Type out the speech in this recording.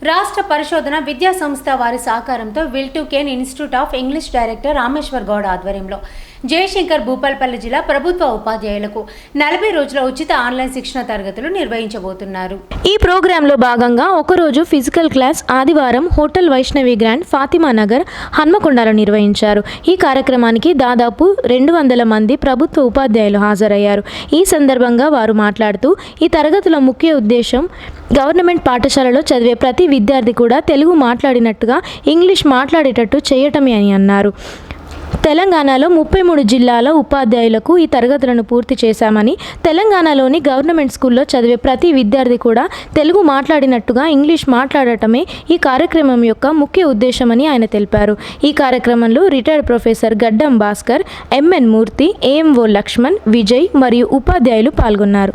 రాష్ట్ర పరిశోధన విద్యా సంస్థ వారి సహకారంతో Will to Can Institute of English director Rameshwar Goud ఆధ్వర్యంలో జయశంకర్ భూపాల్పల్లి జిల్లా ప్రభుత్వ ఉపాధ్యాయులకు నలభై రోజుల ఉచిత ఆన్లైన్ శిక్షణ తరగతులు నిర్వహించబోతున్నారు. ఈ ప్రోగ్రాంలో భాగంగా ఒకరోజు ఫిజికల్ క్లాస్ ఆదివారం హోటల్ వైష్ణవి గ్రాండ్ ఫాతిమా నగర్ హన్మకొండలో నిర్వహించారు. ఈ కార్యక్రమానికి దాదాపు రెండు వందల మంది ప్రభుత్వ ఉపాధ్యాయులు హాజరయ్యారు. ఈ సందర్భంగా వారు మాట్లాడుతూ ఈ తరగతుల ముఖ్య ఉద్దేశం గవర్నమెంట్ పాఠశాలలో చదివే ప్రతి విద్యార్థి కూడా తెలుగు మాట్లాడినట్టుగా ఇంగ్లీష్ మాట్లాడేటట్టు చేయటమే అని అన్నారు. తెలంగాణలో ముప్పై మూడు జిల్లాల ఉపాధ్యాయులకు ఈ తరగతులను పూర్తి చేశామని తెలంగాణలోని గవర్నమెంట్ స్కూల్లో చదివే ప్రతి విద్యార్థి కూడా తెలుగు మాట్లాడినట్టుగా ఇంగ్లీష్ మాట్లాడటమే ఈ కార్యక్రమం యొక్క ముఖ్య ఉద్దేశమని ఆయన తెలిపారు. ఈ కార్యక్రమంలో retired professor Gaddam Bhaskar MN Murthy AMO Laxman Vijay మరియు ఉపాధ్యాయులు పాల్గొన్నారు.